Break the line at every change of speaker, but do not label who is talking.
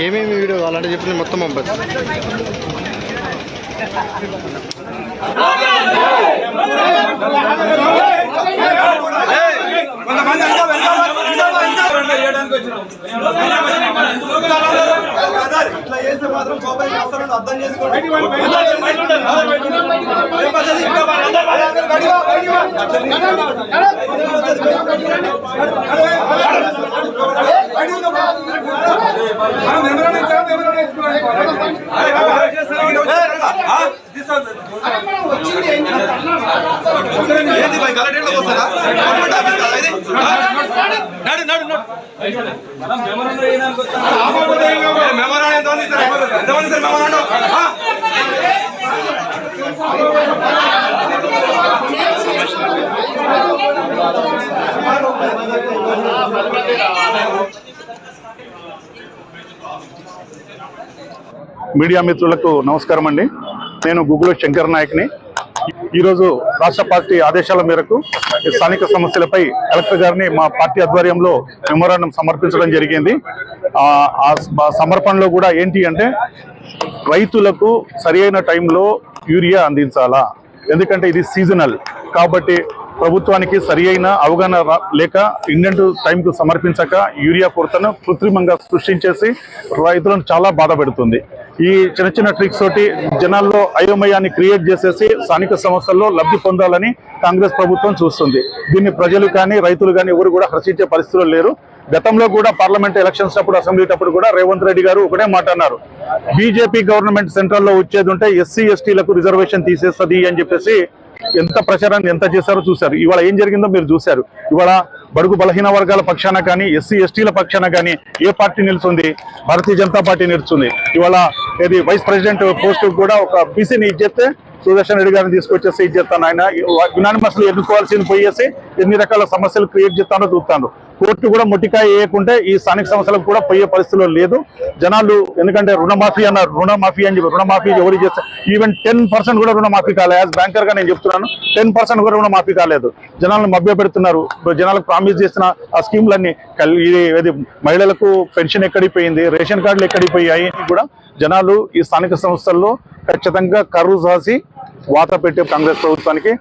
ఏమేమి వీడియో కావాలంటే చెప్పింది మొత్తం పంపచ్చు
ఇట్లా చేస్తే మాత్రం అర్థం చేసుకోండి ఏంది భయ్ కలెక్టరేట్లోకి వస్తారా గవర్నమెంట్ ఆఫీస్ కదా ఇది నడు నడు నడు ఎంతమంది సార్ ఎంతమంది సార్ మెమరాండం
మీడియా మిత్రులకు నమస్కారం అండి. నేను గుగ్గుల శంకర్ నాయక్ని. ఈరోజు రాష్ట్ర పార్టీ ఆదేశాల మేరకు ఈ స్థానిక సమస్యలపై కలెక్టర్ గారిని మా పార్టీ ఆధ్వర్యంలో మెమోరాండం సమర్పించడం జరిగింది. ఆ సమర్పణలో కూడా ఏంటి అంటే రైతులకు సరి అయిన టైంలో యూరియా అందించాలా? ఎందుకంటే ఇది సీజనల్. కాబట్టి ప్రభుత్వానికి సరి అయిన అవగాహన లేక ఇండియన్ టైంకు సమర్పించక యూరియా కొరతను కృత్రిమంగా సృష్టించేసి రైతులను చాలా బాధ పెడుతుంది. ఈ చిన్న చిన్న ట్రిక్స్ తోటి జనాల్లో అయోమయాన్ని క్రియేట్ చేసేసి స్థానిక సంస్థల్లో లబ్ధి పొందాలని కాంగ్రెస్ ప్రభుత్వం చూస్తుంది. దీన్ని ప్రజలు కానీ రైతులు కానీ ఎవరు కూడా హర్షించే పరిస్థితులు లేరు. గతంలో కూడా పార్లమెంట్ ఎలక్షన్స్ అప్పుడు అసెంబ్లీ అప్పుడు కూడా రేవంత్ రెడ్డి గారు ఒకటే మాట అన్నారు. బీజేపీ గవర్నమెంట్ సెంట్రల్లో వచ్చేది ఉంటే ఎస్సీ ఎస్టీలకు రిజర్వేషన్ తీసేస్తుంది అని చెప్పేసి ఎంత ప్రచారాన్ని ఎంత చేశారో చూశారు. ఇవాళ ఏం జరిగిందో మీరు చూశారు. ఇవాళ బడుగు బలహీన వర్గాల పక్షాన కానీ ఎస్సీ ఎస్టీల పక్షాన కానీ ఏ పార్టీ నిలుస్తుంది భారతీయ జనతా పార్టీ నిలుస్తుంది ఇవాళ ఏది వైస్ ప్రెసిడెంట్ పోస్ట్ కూడా ఒక బీసీని ఇచ్చేస్తే సుదర్శన్ రెడ్డి గారిని తీసుకొచ్చేసి ఇచ్చేస్తాను ఆయన. యునానిమస్లు ఎన్నుకోవాల్సింది పోయేసి ఎన్ని రకాల సమస్యలు క్రియేట్ చేస్తానో చూస్తాను. కోర్టు కూడా మొట్టికాయ వేయకుంటే ఈ స్థానిక సంస్థలకు కూడా పోయే పరిస్థితిలో లేదు. జనాలు ఎందుకంటే రుణమాఫీ అన్నారు రుణమాఫీ అని చెప్పి రుణమాఫీ ఎవరు చేస్తారు ఈవెన్ టెన్ పర్సెంట్ కూడా రుణమాఫీ కాలేదు. యాజ్ బ్యాంకర్గా నేను చెప్తున్నాను టెన్ పర్సెంట్ కూడా రుణమాఫీ కాలేదు. జనాలను మభ్య పెడుతున్నారు జనాలకు ప్రామిస్ చేసిన ఆ స్కీమ్లన్నీ ఇది ఇది మహిళలకు పెన్షన్ ఎక్కడిపోయింది రేషన్ కార్డులు ఎక్కడిపోయాయి కూడా జనాలు ఈ స్థానిక సంస్థల్లో ఖచ్చితంగా కరువు సాసి వాత పెట్టే కాంగ్రెస్ ప్రభుత్వానికి